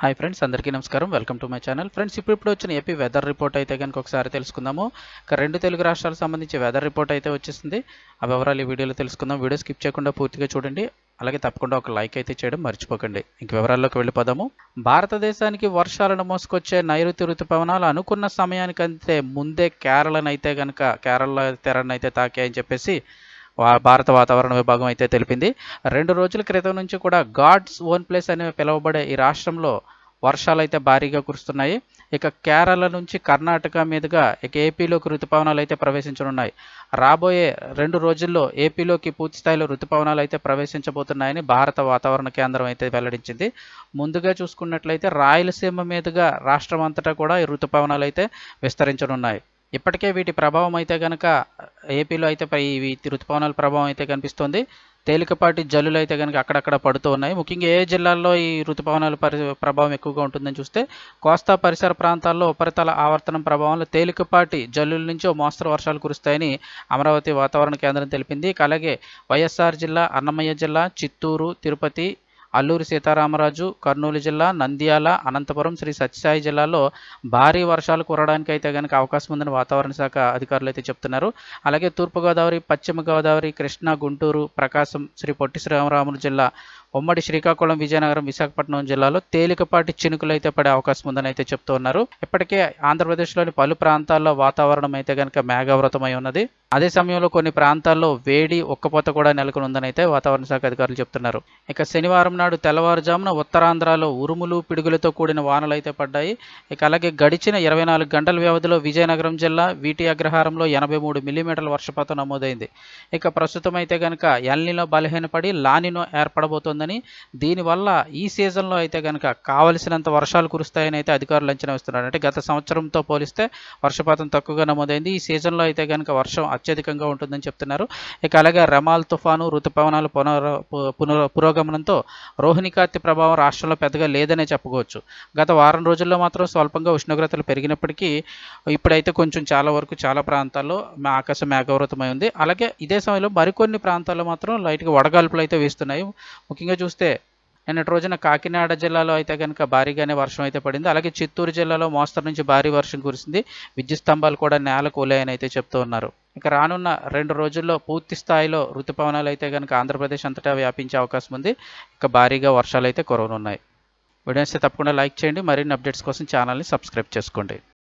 Hi friends అందరికీ నమస్కారం. Welcome to my channel. Friends ఇప్పుడు ఇప్పుడు వచ్చిన ఏపీ వెదర్ రిపోర్ట్ అయితే కనుక ఒకసారి తెలుసుకుందాము. రెండు తెలుగు రాష్ట్రాలకు సంబంధించి వెదర్ రిపోర్ట్ అయితే వచ్చేసింది. ఆ వివరాలు ఈ వీడియోలో తెలుసుకుందాం. వీడియో స్కిప్ చేయకుండా పూర్తిగా చూడండి. అలాగే తప్పకుండా ఒక లైక్ అయితే చేయడం మర్చిపోకండి. ఇంక వివరాల్లోకి వెళ్ళిపోదాము. భారతదేశానికి వర్షాలను మోసుకొచ్చే నైరుతి ఋతుపవనాలు అనుకున్న సమయానికంటే ముందే కేరళనైతే కనుక కేరళ తెరనైతే తాకాయని చెప్పేసి భారత వాతావరణ విభాగం అయితే తెలిపింది. రెండు రోజుల క్రితం నుంచి కూడా గాడ్స్ ఓన్ ప్లేస్ అని పిలువబడే ఈ రాష్ట్రంలో వర్షాలు అయితే భారీగా కురుస్తున్నాయి. ఇక కేరళ నుంచి కర్ణాటక మీదుగా ఇక ఏపీలోకి ఋతుపవనాలు అయితే ప్రవేశించనున్నాయి. రాబోయే రెండు రోజుల్లో ఏపీలోకి పూర్తి స్థాయిలో ఋతుపవనాలు అయితే ప్రవేశించబోతున్నాయని భారత వాతావరణ కేంద్రం అయితే వెల్లడించింది. ముందుగా చూసుకున్నట్లయితే రాయలసీమ మీదుగా రాష్ట్రం అంతటా కూడా ఈ ఋతుపవనాలు అయితే విస్తరించనున్నాయి. ఇప్పటికే వీటి ప్రభావం అయితే కనుక ఏపీలో అయితే పై ఇవి ఋతుపవనాల ప్రభావం అయితే కనిపిస్తుంది. తేలికపాటి జల్లులు అయితే కనుక అక్కడక్కడ పడుతూ ఉన్నాయి. ముఖ్యంగా ఏ జిల్లాల్లో ఈ ఋతుపవనాల పరి ప్రభావం ఎక్కువగా ఉంటుందని చూస్తే కోస్తా పరిసర ప్రాంతాల్లో ఉపరితల ఆవర్తనం ప్రభావంలో తేలికపాటి జల్లుల నుంచి మోస్తరు వర్షాలు కురుస్తాయని అమరావతి వాతావరణ కేంద్రం తెలిపింది. అలాగే వైఎస్ఆర్ జిల్లా అన్నమయ్య జిల్లా చిత్తూరు తిరుపతి అల్లూరి సీతారామరాజు కర్నూలు జిల్లా నంద్యాల అనంతపురం శ్రీ సత్యసాయి జిల్లాలో భారీ వర్షాలు కురడానికి అయితే కనుక అవకాశం ఉందని వాతావరణ శాఖ అధికారులు అయితే చెప్తున్నారు. అలాగే తూర్పుగోదావరి పశ్చిమ గోదావరి కృష్ణా గుంటూరు ప్రకాశం శ్రీ పొట్టి శ్రీరామరాములు జిల్లా ఉమ్మడి శ్రీకాకుళం విజయనగరం విశాఖపట్నం జిల్లాలో తేలికపాటి చినుకులు అయితే పడే అవకాశం ఉందని అయితే చెప్తూ ఉన్నారు. ఇప్పటికే ఆంధ్రప్రదేశ్లోని పలు ప్రాంతాల్లో వాతావరణం అయితే కనుక మేఘావృతమై ఉన్నది. అదే సమయంలో కొన్ని ప్రాంతాల్లో వేడి ఉక్కపోత కూడా నెలకొని ఉందని అయితే వాతావరణ శాఖ అధికారులు చెప్తున్నారు. ఇక శనివారం నాడు తెల్లవారుజామున ఉత్తరాంధ్రలో ఉరుములు పిడుగులతో కూడిన వానలు అయితే పడ్డాయి. ఇక అలాగే గడిచిన ఇరవై నాలుగు గంటల వ్యవధిలో విజయనగరం జిల్లా వీటి అగ్రహారంలో ఎనభై మూడు మిల్లీమీటర్ల వర్షపాతం నమోదైంది. ఇక ప్రస్తుతం అయితే కనుక ఎల్నిలో బలహీనపడి లానినో ఏర్పడబోతోందని దీనివల్ల ఈ సీజన్లో అయితే కనుక కావలసినంత వర్షాలు కురుస్తాయని అయితే అధికారులు అంచనా వేస్తున్నారు. అంటే గత సంవత్సరంతో పోలిస్తే వర్షపాతం తక్కువగా నమోదైంది. ఈ సీజన్లో అయితే కనుక వర్షం అత్యధికంగా ఉంటుందని చెప్తున్నారు. ఇక అలాగే రమాల్ తుఫాను ఋతుపవనాలు పునర పునర పురోగమనంతో రోహిణికార్తె ప్రభావం రాష్ట్రంలో పెద్దగా లేదనే చెప్పుకోవచ్చు. గత వారం రోజుల్లో మాత్రం స్వల్పంగా ఉష్ణోగ్రతలు పెరిగినప్పటికీ ఇప్పుడైతే కొంచెం చాలా వరకు చాలా ప్రాంతాల్లో ఆకాశం మేఘవృతమై ఉంది. అలాగే ఇదే సమయంలో మరికొన్ని ప్రాంతాల్లో మాత్రం లైట్గా వడగాల్పులు అయితే వీస్తున్నాయి. ముఖ్యంగా చూస్తే నిన్నటి రోజున కాకినాడ జిల్లాలో అయితే కనుక భారీగానే వర్షం అయితే పడింది. అలాగే చిత్తూరు జిల్లాలో మోస్తరు నుంచి భారీ వర్షం కురిసింది. విద్యుత్ స్తంభాలు కూడా నేల కూలాయని అయితే చెప్తూ ఉన్నారు. ఇక రానున్న రెండు రోజుల్లో పూర్తి స్థాయిలో ఋతుపవనాలు అయితే కనుక ఆంధ్రప్రదేశ్ అంతటా వ్యాపించే అవకాశం ఉంది. ఇక భారీగా వర్షాలు అయితే కురవనున్నాయి. వీడియోస్ తప్పకుండా లైక్ చేయండి. మరిన్ని అప్డేట్స్ కోసం ఛానల్ని సబ్స్క్రైబ్ చేసుకోండి.